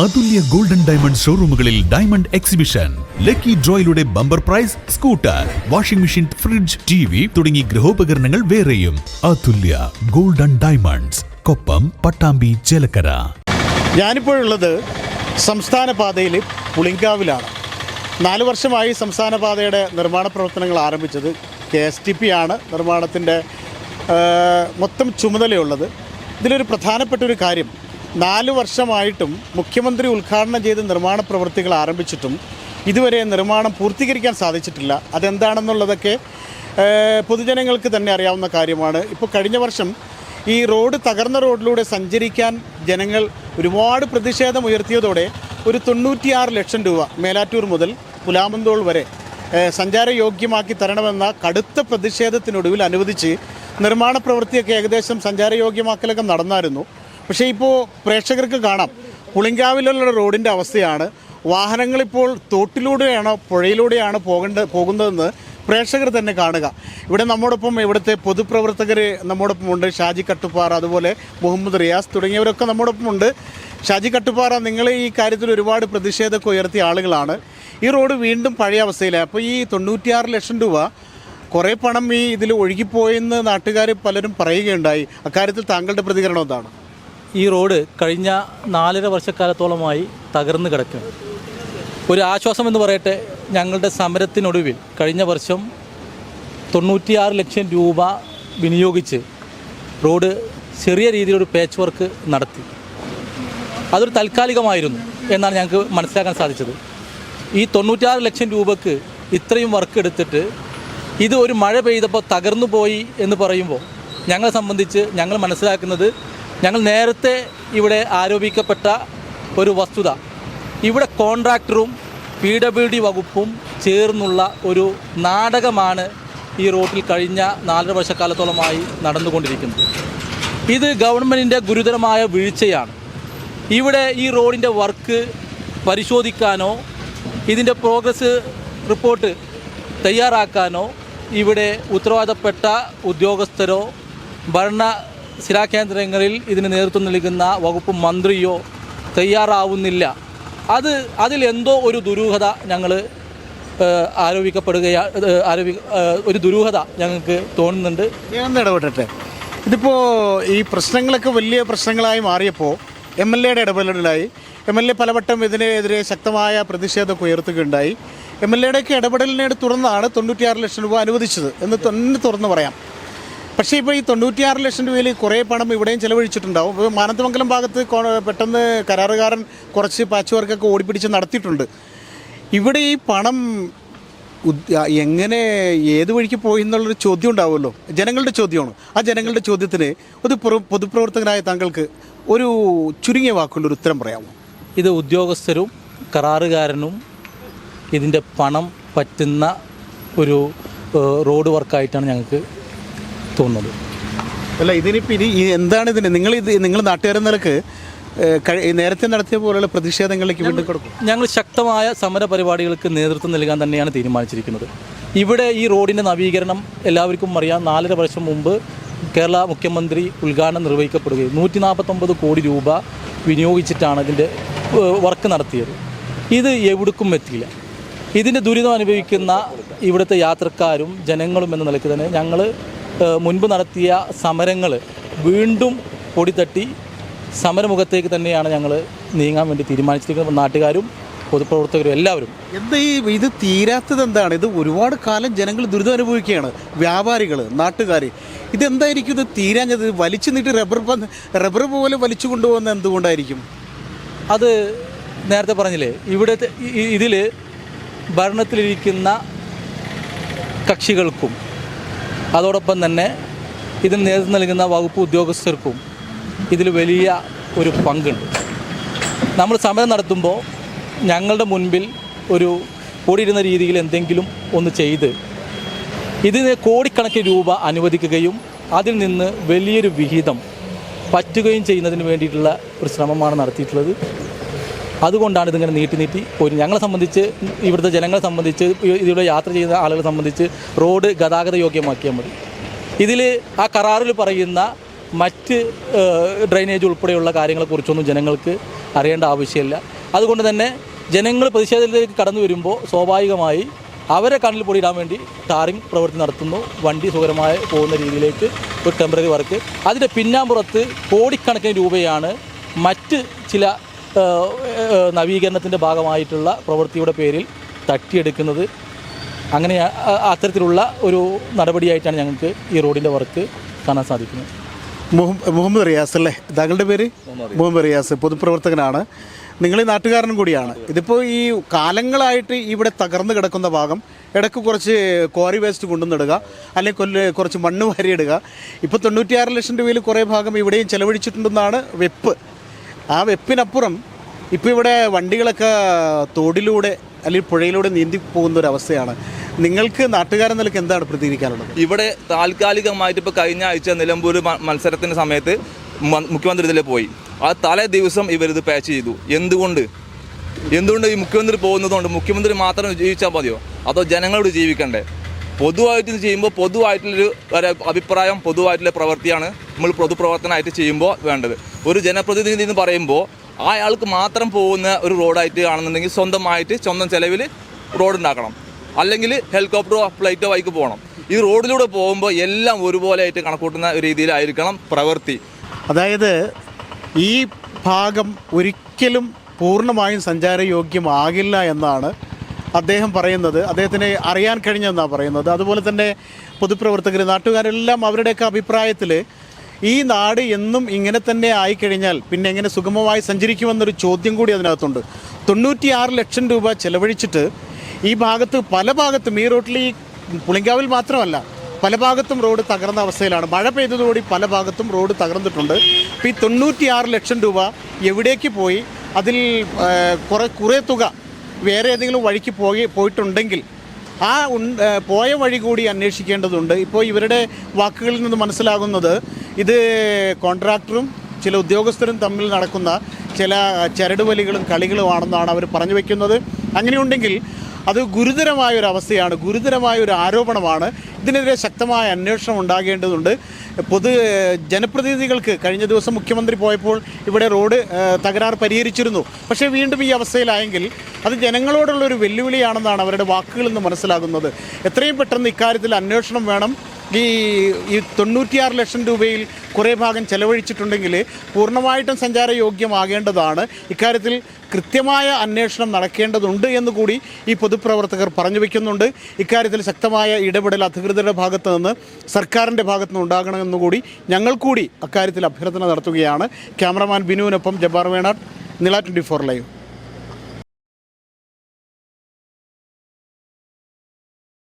അതുല്യ golden diamond ഷോറൂമുകളിൽ diamond exhibition. Lucky ഡ്രോയിലൂടെ bumper prize scooter washing machine fridge T V തുടങ്ങി ഗൃഹോപകരണങ്ങൾ വേറെയും. Athulya golden diamonds Koppam Pattambi Chelakkara. ഞാനിപ്പോഴുള്ളത് സംസ്ഥാന പാതയിൽ പുളിങ്കാവിലാണ്. നാല് വർഷമായി സംസ്ഥാന പാതയുടെ നിർമ്മാണ പ്രവർത്തനങ്ങൾ ആരംഭിച്ചത് കെ എസ് ടി പി ആണ്. നിർമ്മാണത്തിന്റെ മൊത്തം ചുമതലയുള്ളത്. ഇതിലൊരു പ്രധാനപ്പെട്ട ഒരു കാര്യം നാല് വർഷമായിട്ടും മുഖ്യമന്ത്രി ഉദ്ഘാടനം ചെയ്ത് നിർമ്മാണ പ്രവൃത്തികൾ ആരംഭിച്ചിട്ടും ഇതുവരെ നിർമ്മാണം പൂർത്തീകരിക്കാൻ സാധിച്ചിട്ടില്ല. അതെന്താണെന്നുള്ളതൊക്കെ പൊതുജനങ്ങൾക്ക് തന്നെ അറിയാവുന്ന കാര്യമാണ്. ഇപ്പോൾ കഴിഞ്ഞ വർഷം ഈ റോഡ് തകർന്ന റോഡിലൂടെ സഞ്ചരിക്കാൻ ജനങ്ങൾ ഒരുപാട് പ്രതിഷേധം ഉയർത്തിയതോടെ ഒരു തൊണ്ണൂറ്റിയാറ് ലക്ഷം രൂപ മേലാറ്റൂർ മുതൽ പുലാമന്തോൾ വരെ സഞ്ചാരയോഗ്യമാക്കി തരണമെന്ന കടുത്ത പ്രതിഷേധത്തിനൊടുവിൽ അനുവദിച്ച് നിർമ്മാണ പ്രവൃത്തിയൊക്കെ ഏകദേശം സഞ്ചാരയോഗ്യമാക്കലൊക്കെ നടന്നായിരുന്നു. പക്ഷേ ഇപ്പോൾ പ്രേക്ഷകർക്ക് കാണാം. പുളിങ്കാവിലുള്ള റോഡിന്റെ അവസ്ഥയാണ്. വാഹനങ്ങളിപ്പോൾ തോട്ടിലൂടെയാണോ പുഴയിലൂടെയാണോ പോകേണ്ട പോകുന്നതെന്ന് പ്രേക്ഷകർ തന്നെ കാണുക. ഇവിടെ നമ്മോടൊപ്പം ഇവിടുത്തെ പൊതുപ്രവർത്തകർ നമ്മോടൊപ്പം ഉണ്ട് ഷാജി കട്ടുപ്പാറ അതുപോലെ മുഹമ്മദ് റിയാസ് തുടങ്ങിയവരൊക്കെ നമ്മോടൊപ്പമുണ്ട്. ഷാജി കട്ടുപ്പാറ നിങ്ങൾ ഈ കാര്യത്തിൽ ഒരുപാട് പ്രതിഷേധമൊക്കെ ഉയർത്തിയ ആളുകളാണ്. ഈ റോഡ് വീണ്ടും പഴയ അവസ്ഥയിലാണ് അപ്പോൾ ഈ തൊണ്ണൂറ്റിയാറ് ലക്ഷം രൂപ കുറേ പണം ഈ ഇതിൽ ഒഴുകിപ്പോയെന്ന് നാട്ടുകാർ പലരും പറയുകയുണ്ടായി. അക്കാര്യത്തിൽ താങ്കളുടെ പ്രതികരണം എന്താണ്? ഈ റോഡ് കഴിഞ്ഞ നാലര വർഷക്കാലത്തോളമായി തകർന്നു കിടക്കുകയാണ് ഒരു ആശ്വാസം എന്ന് പറയട്ടെ ഞങ്ങളുടെ സമരത്തിനൊടുവിൽ കഴിഞ്ഞ വർഷം തൊണ്ണൂറ്റിയാറ് ലക്ഷം രൂപ വിനിയോഗിച്ച് റോഡ് ചെറിയ രീതിയിലൊരു പേച്ച് വർക്ക് നടത്തി. അതൊരു താൽക്കാലികമായിരുന്നു എന്നാണ് ഞങ്ങൾക്ക് മനസ്സിലാക്കാൻ സാധിച്ചത്. ഈ തൊണ്ണൂറ്റാറ് ലക്ഷം രൂപക്ക് ഇത്രയും വർക്ക് എടുത്തിട്ട് ഇത് ഒരു മഴ പെയ്തപ്പോൾ തകർന്നു പോയി എന്ന് പറയുമ്പോൾ ഞങ്ങളെ സംബന്ധിച്ച് ഞങ്ങൾ മനസ്സിലാക്കുന്നത് ഞങ്ങൾ നേരത്തെ ഇവിടെ ആരോപിക്കപ്പെട്ട ഒരു വസ്തുത. ഇവിടെ കോൺട്രാക്ടറും പി ഡബ്ല്യു ഡി വകുപ്പും ചേർന്നുള്ള ഒരു നാടകമാണ് ഈ റോട്ടിൽ കഴിഞ്ഞ നാലര വർഷക്കാലത്തോളമായി നടന്നുകൊണ്ടിരിക്കുന്നത്. ഇത് ഗവൺമെന്റിന്റെ ഗുരുതരമായ വീഴ്ചയാണ്. ഇവിടെ ഈ റോഡിന്റെ വർക്ക് പരിശോധിക്കാനോ ഇതിന്റെ പ്രോഗ്രസ് റിപ്പോർട്ട് തയ്യാറാക്കാനോ ഇവിടെ ഉത്തരവാദപ്പെട്ട ഉദ്യോഗസ്ഥരോ ഭരണ ശിലാകേന്ദ്രങ്ങളിൽ ഇതിന് നേതൃത്വം നൽകുന്ന വകുപ്പ് മന്ത്രിയോ തയ്യാറാവുന്നില്ല. അത് അതിലെന്തോ ഒരു ദുരൂഹത ഞങ്ങൾ ആരോപിക്കപ്പെടുകയാ ആരോപി ഒരു ദുരൂഹത ഞങ്ങൾക്ക് തോന്നുന്നുണ്ട്. ഞാനൊന്ന് ഇടപെട്ടെ ഇതിപ്പോൾ ഈ പ്രശ്നങ്ങളൊക്കെ വലിയ പ്രശ്നങ്ങളായി മാറിയപ്പോൾ എം എൽ എയുടെ ഇടപെടലായി എം എൽ എ പലവട്ടം ഇതിനെതിരെ ശക്തമായ പ്രതിഷേധമൊക്കെ ഉയർത്തുകയുണ്ടായി. എം എൽ എയുടെയൊക്കെ ഇടപെടലിനെ തുടർന്നാണ് തൊണ്ണൂറ്റിയാറ് ലക്ഷം രൂപ അനുവദിച്ചത് എന്ന് തന്നെ തുറന്ന് പറയാം. പക്ഷേ ഇപ്പോൾ ഈ തൊണ്ണൂറ്റിയാറ് ലക്ഷം രൂപയിൽ കുറേ പണം ഇവിടെയും ചെലവഴിച്ചിട്ടുണ്ടാവും. ഇപ്പോൾ മാനന്തമംഗലം ഭാഗത്ത് പെട്ടെന്ന് കരാറുകാരൻ കുറച്ച് പാച്ച് വർക്കൊക്കെ ഓടിപ്പിടിച്ച് നടത്തിയിട്ടുണ്ട്. ഇവിടെ ഈ പണം എങ്ങനെ ഏത് വഴിക്ക് പോയി എന്നുള്ളൊരു ചോദ്യം ഉണ്ടാവുമല്ലോ. ജനങ്ങളുടെ ചോദ്യമാണ്. ആ ജനങ്ങളുടെ ചോദ്യത്തിന് ഒരു പൊതുപ്രവർത്തകനായ താങ്കൾക്ക് ഒരു ചുരുങ്ങിയ ഒരു ഉത്തരം പറയാമോ? ഇത് ഉദ്യോഗസ്ഥരും കരാറുകാരനും ഇതിന്റെ പണം പറ്റുന്ന ഒരു റോഡ് വർക്കായിട്ടാണ് ഞങ്ങൾക്ക് തോന്നുന്നത്. അല്ല ഇതിനിപ്പോൾ ഇനി എന്താണ് ഇതിന്? നിങ്ങൾ ഇത് നിങ്ങൾ നാട്ടുകാരെന്ന നിലയ്ക്ക് നേരത്തെ നടത്തിയ പോലെയുള്ള പ്രതിഷേധങ്ങളിലേക്ക് വീണ്ടും കൊടുക്കും. ഞങ്ങൾ ശക്തമായ സമര പരിപാടികൾക്ക് നേതൃത്വം നൽകാൻ തന്നെയാണ് തീരുമാനിച്ചിരിക്കുന്നത്. ഇവിടെ ഈ റോഡിന്റെ നവീകരണം എല്ലാവർക്കും അറിയാം. നാലര വർഷം മുമ്പ് കേരള മുഖ്യമന്ത്രി ഉദ്ഘാടനം നിർവഹിക്കപ്പെടുകയും നൂറ്റി നാൽപ്പത്തൊമ്പത് കോടി രൂപ വിനിയോഗിച്ചിട്ടാണ് ഇതിന്റെ വർക്ക് നടത്തിയത്. ഇത് എവിടേക്കും എത്തിയില്ല. ഇതിന്റെ ദുരിതം അനുഭവിക്കുന്ന ഇവിടുത്തെ യാത്രക്കാരും ജനങ്ങളും എന്ന നിലയ്ക്ക് തന്നെ ഞങ്ങൾ മുൻപ് നടത്തിയ സമരങ്ങൾ വീണ്ടും പൊടിതട്ടി സമരമുഖത്തേക്ക് തന്നെയാണ് ഞങ്ങൾ നീങ്ങാൻ വേണ്ടി തീരുമാനിച്ചിരിക്കുന്നത്. നാട്ടുകാരും പൊതുപ്രവർത്തകരും എല്ലാവരും. എന്താ ഈ ഇത് തീരാത്തത് എന്താണ്? ഇത് ഒരുപാട് കാലം ജനങ്ങൾ ദുരിതം അനുഭവിക്കുകയാണ്. വ്യാപാരികൾ നാട്ടുകാർ ഇതെന്തായിരിക്കും ഇത് തീരാഞ്ഞത്? വലിച്ചു നീട്ടി റബ്ബർ റബ്ബർ പോലെ വലിച്ചു കൊണ്ടുപോകുന്നത് എന്തുകൊണ്ടായിരിക്കും? അത് നേരത്തെ പറഞ്ഞില്ലേ ഇവിടെ ഇതിൽ ഭരണത്തിലിരിക്കുന്ന കക്ഷികൾക്കും അതോടൊപ്പം തന്നെ ഇതിന് നേതൃത്വം നൽകുന്ന വകുപ്പ് ഉദ്യോഗസ്ഥർക്കും ഇതിൽ വലിയ ഒരു പങ്കുണ്ട്. നമ്മൾ സമരം നടത്തുമ്പോൾ ഞങ്ങളുടെ മുൻപിൽ ഒരു കൂടിയിരുന്ന രീതിയിൽ എന്തെങ്കിലും ഒന്ന് ചെയ്ത് ഇതിന് കോടിക്കണക്കിന് രൂപ അനുവദിക്കുകയും അതിൽ നിന്ന് വലിയൊരു വിഹിതം പറ്റുകയും ചെയ്യുന്നതിന് വേണ്ടിയിട്ടുള്ള ഒരു ശ്രമമാണ് നടത്തിയിട്ടുള്ളത്. അതുകൊണ്ടാണ് ഇതിങ്ങനെ നീട്ടി നീട്ടി പോയി. ഞങ്ങളെ സംബന്ധിച്ച് ഇവിടുത്തെ ജനങ്ങളെ സംബന്ധിച്ച് ഇതിലൂടെ യാത്ര ചെയ്യുന്ന ആളുകളെ സംബന്ധിച്ച് റോഡ് ഗതാഗത യോഗ്യമാക്കിയാൽ മതി. ഇതിൽ ആ കരാറിൽ പറയുന്ന മറ്റ് ഡ്രൈനേജ് ഉൾപ്പെടെയുള്ള കാര്യങ്ങളെക്കുറിച്ചൊന്നും ജനങ്ങൾക്ക് അറിയേണ്ട ആവശ്യമില്ല. അതുകൊണ്ട് തന്നെ ജനങ്ങൾ പ്രതിഷേധത്തിലേക്ക് കടന്നു വരുമ്പോൾ സ്വാഭാവികമായി അവരെ കണ്ണിൽ പൊടിയിടാൻ വേണ്ടി ടാറിംഗ് പ്രവൃത്തി നടത്തുന്നു. വണ്ടി സുഖകരമായി പോകുന്ന രീതിയിലേക്ക് ഒരു ടെമ്പററി വർക്ക്. അതിന്റെ പിന്നാമ്പുറത്ത് കോടിക്കണക്കിന് രൂപയാണ് മറ്റ് ചില നവീകരണത്തിന്റെ ഭാഗമായിട്ടുള്ള പ്രവൃത്തിയുടെ പേരിൽ തട്ടിയെടുക്കുന്നത് അങ്ങനെ അത്തരത്തിലുള്ള ഒരു നടപടിയായിട്ടാണ് ഞങ്ങൾക്ക് ഈ റോഡിന്റെ വർക്ക് കാണാൻ സാധിക്കുന്നത്. മുഹമ്മദ് റിയാസ് അല്ലേ? താങ്കളുടെ പേര്? മുഹമ്മദ് റിയാസ്. പൊതുപ്രവർത്തകനാണ്. നിങ്ങൾ ഈ നാട്ടുകാരനും കൂടിയാണ്. ഇതിപ്പോൾ ഈ കാലങ്ങളായിട്ട് ഇവിടെ തകർന്നു കിടക്കുന്ന ഭാഗം ഇടയ്ക്ക് കുറച്ച് ക്വാറി വേസ്റ്റ് കൊണ്ടുവന്നിടുക അല്ലെങ്കിൽ കൊല്ല കുറച്ച് മണ്ണ് വാരിയിടുക. ഇപ്പോൾ തൊണ്ണൂറ്റിയാറ് ലക്ഷം രൂപയിൽ കുറേ ഭാഗം ഇവിടെയും ചെലവഴിച്ചിട്ടുണ്ടെന്നാണ് വെപ്പ്. ആ വെപ്പിനപ്പുറം ഇപ്പോൾ ഇവിടെ വണ്ടികളൊക്കെ തോടിലൂടെ അല്ലെങ്കിൽ പുഴയിലൂടെ നീന്തി പോകുന്ന ഒരു അവസ്ഥയാണ്. നിങ്ങൾക്ക് നാട്ടുകാരൻ നിലയ്ക്ക് എന്താണ് പ്രതികരിക്കാനുള്ളത്? ഇവിടെ താൽക്കാലികമായിട്ട് ഇപ്പോൾ കഴിഞ്ഞ ആഴ്ച നിലമ്പൂർ മത്സരത്തിന്റെ സമയത്ത് മുഖ്യമന്ത്രി ഇതിലെ പോയി. ആ തലേ ദിവസം ഇവരിത് പാച്ച് ചെയ്തു. എന്തുകൊണ്ട്? എന്തുകൊണ്ട് ഈ മുഖ്യമന്ത്രി പോകുന്നതുകൊണ്ട് മുഖ്യമന്ത്രി മാത്രം ജീവിച്ചാൽ മതിയോ? അതോ ജനങ്ങളോട് ജീവിക്കണ്ടേ? പൊതുവായിട്ട് ചെയ്യുമ്പോൾ പൊതുവായിട്ടുള്ളൊരു അഭിപ്രായം പൊതുവായിട്ടുള്ള പ്രവൃത്തിയാണ് നമ്മൾ പൊതുപ്രവർത്തനമായിട്ട് ചെയ്യുമ്പോൾ വേണ്ടത്. ഒരു ജനപ്രതിനിധി എന്ന് പറയുമ്പോൾ അയാൾക്ക് മാത്രം പോകുന്ന ഒരു റോഡായിട്ട് കാണുന്നുണ്ടെങ്കിൽ സ്വന്തമായിട്ട് സ്വന്തം ചെലവിൽ റോഡ് ഉണ്ടാക്കണം അല്ലെങ്കിൽ ഹെലികോപ്റ്ററോ ഫ്ലൈറ്റോ ബൈക്ക് പോകണം. ഈ റോഡിലൂടെ പോകുമ്പോൾ എല്ലാം ഒരുപോലെ ആയിട്ട് കണക്കൂട്ടുന്ന രീതിയിലായിരിക്കണം പ്രവൃത്തി. അതായത് ഈ ഭാഗം ഒരിക്കലും പൂർണമായും സഞ്ചാരയോഗ്യമാകില്ല എന്നാണ് അദ്ദേഹം പറയുന്നത് അദ്ദേഹത്തിനെ അറിയാൻ കഴിഞ്ഞെന്നാണ് പറയുന്നത്. അതുപോലെ തന്നെ പൊതുപ്രവർത്തകർ നാട്ടുകാരെല്ലാം അവരുടെയൊക്കെ അഭിപ്രായത്തിൽ ഈ നാട് എന്നും ഇങ്ങനെ തന്നെ ആയിക്കഴിഞ്ഞാൽ പിന്നെ എങ്ങനെ സുഗമമായി സഞ്ചരിക്കുമെന്നൊരു ചോദ്യം കൂടി അതിനകത്തുണ്ട്. തൊണ്ണൂറ്റിയാറ് ലക്ഷം രൂപ ചെലവഴിച്ചിട്ട് ഈ ഭാഗത്ത് പല ഭാഗത്തും ഈ റോട്ടിൽ ഈ പുളിങ്കാവിൽ മാത്രമല്ല പല ഭാഗത്തും റോഡ് തകർന്ന അവസ്ഥയിലാണ്. മഴ പെയ്തതോടെ പല ഭാഗത്തും റോഡ് തകർന്നിട്ടുണ്ട്. അപ്പോൾ ഈ തൊണ്ണൂറ്റിയാറ് ലക്ഷം രൂപ എവിടേക്ക് പോയി? അതിൽ കുറേ കുറേ തുക വേറെ ഏതെങ്കിലും വഴിക്ക് പോയി പോയിട്ടുണ്ടെങ്കിൽ ആ പോയ വഴി കൂടി അന്വേഷിക്കേണ്ടതുണ്ട്. ഇപ്പോൾ ഇവരുടെ വാക്കുകളിൽ നിന്ന് മനസ്സിലാകുന്നത് ഇത് കോൺട്രാക്ടറും ചില ഉദ്യോഗസ്ഥരും തമ്മിൽ നടക്കുന്ന ചില ചരടുവലികളും കളികളുമാണെന്നാണ് അവർ പറഞ്ഞു വയ്ക്കുന്നത് അങ്ങനെയുണ്ടെങ്കിൽ അത് ഗുരുതരമായ ഒരു അവസ്ഥയാണ് ഗുരുതരമായ ഒരു ആരോപണമാണ്. ഇതിനെതിരെ ശക്തമായ അന്വേഷണം ഉണ്ടാകേണ്ടതുണ്ട്. പൊതു ജനപ്രതിനിധികൾക്ക് കഴിഞ്ഞ ദിവസം മുഖ്യമന്ത്രി പോയപ്പോൾ ഇവിടെ റോഡ് തകരാർ പരിഹരിച്ചിരുന്നു. പക്ഷേ വീണ്ടും ഈ അവസ്ഥയിലായെങ്കിൽ അത് ജനങ്ങളോടുള്ള ഒരു വെല്ലുവിളിയാണെന്നാണ് അവരുടെ വാക്കുകളിൽ നിന്ന് മനസ്സിലാകുന്നത്. എത്രയും പെട്ടെന്ന് ഇക്കാര്യത്തിൽ അന്വേഷണം വേണം. ഈ ഈ തൊണ്ണൂറ്റിയാറ് ലക്ഷം രൂപയിൽ കുറേ ഭാഗം ചെലവഴിച്ചിട്ടുണ്ടെങ്കിൽ പൂർണമായിട്ടും സഞ്ചാരയോഗ്യമാകേണ്ടതാണ്. ഇക്കാര്യത്തിൽ കൃത്യമായ അന്വേഷണം നടക്കേണ്ടതുണ്ട് എന്ന് കൂടി ഈ പൊതുപ്രവർത്തകർ പറഞ്ഞു വയ്ക്കുന്നുണ്ട് ഇക്കാര്യത്തിൽ ശക്തമായ ഇടപെടൽ അധികൃതരുടെ ഭാഗത്ത് നിന്ന് സർക്കാരിന്റെ ഭാഗത്ത് നിന്ന് ഉണ്ടാകണമെന്ന് കൂടി ഞങ്ങൾ കൂടി അക്കാര്യത്തിൽ അഭ്യർത്ഥന നടത്തുകയാണ്. ക്യാമറമാൻ ബിനുവിനൊപ്പം ജബ്ബാർ വേണാട് നില ട്വന്റി ഫോർ ലൈവ്.